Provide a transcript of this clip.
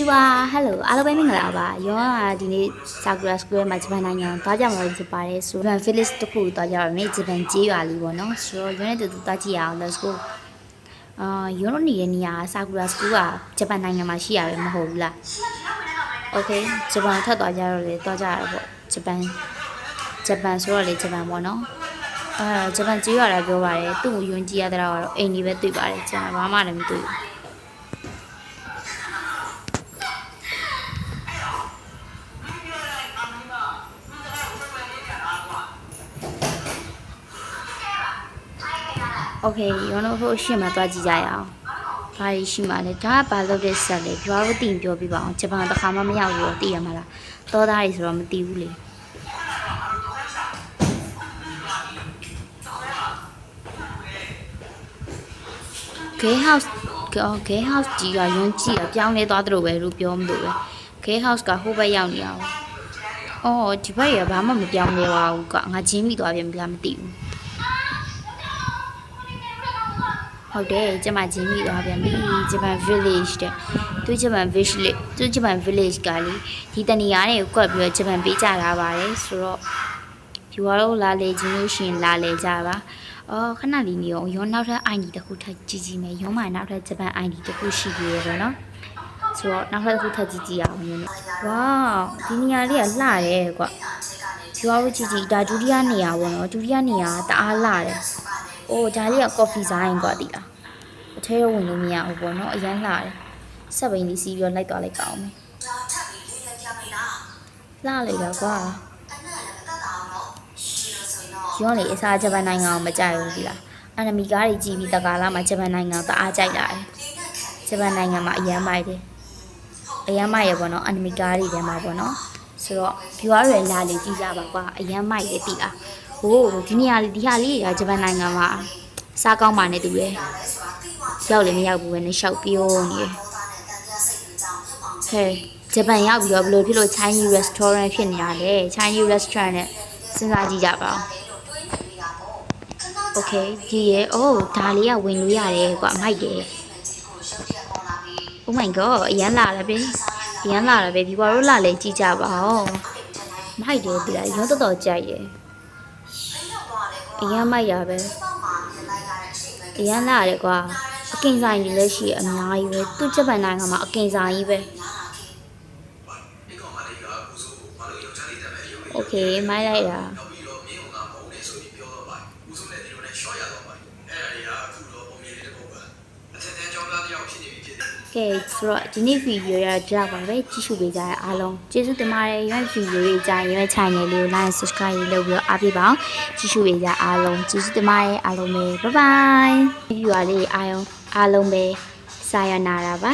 ကျူပါဟယ်လိုအားလုံးပဲမင်္ဂလာပါရောကဒီနေ့ Sakura Square မှာဂျပန်နိုင်ငံကိုသွားကြမှာဖြစ်ပါတယ်ဆိုတော့ Village တစ်ခုသွားကြရမယ်ဂျပန်ကျေးရွာလေးပေါ့နော်ဆိုတော့ရောနဲ့တူတူသွားကြည့်ရအောင် let's go အာရောနေတဲ့နေရာ Sakura School ကဂျပန်နိုင်ငံမှာရှိရပဲမဟုတ်ဘူးလား Okay ဂျပန်ထပ်သွားကြတော့လေသွားကြရတော့ပေါ့ဂျပန်ဂျပန်ဆိုတော့လေဂျပန်ပေါ့နော်အာဂျပန်ကျေးရွာလာပြောပါတယ်သူ့ကိုယွန်းကြည့်ရတဲ့တော့အိမ်ကြီးပဲတွေ့ပါတယ်ကျွန်တော်ဘာမှလည်းမတွေ့ဘူး โอเคရောတော့ဟိုရှင်းမှာသွားကြည့်ကြရအောင်။ဘာကြီးရှိမှလဲဒါကဘာလုပ်တဲ့ဆက်လဲပြောတော့တင်ပြောပြပါအောင်ဂျပန်တစ်ခါမှမရောက်ဘူးတော့သိရမှာလား။သောသားကြီးဆိုတော့မသိဘူးလေ။ Gay house ကော gay house ကြီးကယွန်းကြည့်တာပြောင်းလဲသွားသလိုပဲလို့ပြောမလို့ပဲ။ gay house ကဟိုဘက်ရောက်နေအောင်။အော်ဒီဘက်ရဘာမှမပြောင်းလဲပါဘူးကငါချင်းမိသွားပြန်ပြီလားမသိဘူး။ ဟုတ်တယ်ကျမချင်းမိသွားပြန်ပြီဂျပန် village တဲ့သူဂျပန် village သူဂျပန် village ကလေဒီတနေရာတွေကိုကွက်ပြီးတော့ဂျပန်ပေးကြတာပါတယ်ဆိုတော့ယူရတော့လာလေချင်းလို့ရှိရင်လာလေကြပါအော်ခဏလေးနေအောင်ရောနောက်ထပ် ID တစ်ခုထပ်ကြည့်ကြည့်မယ်ရောမှနောက်ထပ်ဂျပန် ID တစ်ခုရှိသေးတယ်ပေါ့နော်ဆိုတော့နောက်ထပ်တစ်ခုထပ်ကြည့်ကြည့်အောင်ညနေဝေါဒီနေရာလေးကလှတယ်ကွယူရကြည့်ကြည့်ဒါဒုတိယနေရာပေါ့နော်ဒုတိယနေရာတအားလှတယ်။ အိုးဒါလေးကကော်ဖီဆိုင်กว่าတိလား။အထဲတော့ဝင်လို့မရဘူးပေါ့နော်။အရန်လှတယ်။ဆက်ပိန်လေးစီးပြီးတော့လိုက်သွားလိုက်ကောင်းမယ်။လှလိုက်တော့ကွာ။ရောလေအစားဂျပန်နိုင်ငံကိုမကြိုက်ဘူးဒီလား။အန်နမီကားတွေကြည့်ပြီးတကာလာမှာဂျပန်နိုင်ငံကိုတအားကြိုက်လာတယ်။ဂျပန်နိုင်ငံမှာအရန်မိုက်တယ်။အရန်မိုက်ရပေါ့နော်။အန်နမီကားတွေထဲမှာပေါ့နော်။ဆိုတော့ viewer တွေလာလေကြည့်ကြပါကွာ။အရန်မိုက်တယ်တိလား။ ဟိုးဒီနေရာလေးဒီဟာလေးကဂျပန်နိုင်ငံမှာစားကောင်းပါနဲ့တူတယ်။ရောက်လည်းမရောက်ဘူးပဲနဲ့ရှောက်ပြောနေတယ်။ဟဲ့ဂျပန်ရောက်ပြီးတော့ဘယ်လိုဖြစ်လို့ Chinese restaurant ဖြစ်နေရလဲ။ Chinese restaurant နဲ့စဉ်းစားကြည့်ကြပါဦး။ Okay ဒီရဲ့အိုးဒါလေးကဝင်လို့ရတယ်ကွာမိုက်တယ်။ Oh my god အရန်လာတယ်ပဲ။အရန်လာတယ်ပဲဒီဘာလို့လာလဲကြည့်ကြပါဦး။မိုက်တယ်ဒီလားရောတော်တော်ကြိုက်ရဲ့။ အရန်မိုက်ရပဲ။အရန်လာတယ်ကွာ။အကင်ဆိုင်ကြီးလည်းရှိရအများကြီးပဲ။သူ့ဂျပန်နိုင်ငံမှာအကင်ဆိုင်ကြီးပဲ။ Okay မိုက်လိုက်တာ။ ကဲဆိုတော့ဒီနေ့ဗီဒီယိုရကြပါပဲကြည့်ရှုပေးကြတဲ့အားလုံးကျေးဇူးတင်ပါတယ်ရွေးဗီဒီယိုတွေကြာရင်ရွေး channel လေးကို like subscribe လုပ်ပြီးတော့အားပေးပါအောင်ကြည့်ရှုပေးကြအားလုံးကျေးဇူးတင်ပါတယ်အားလုံးပဲ bye bye ဗီဒီယိုလေးအားလုံးအားလုံးပဲစာရနာတာပါ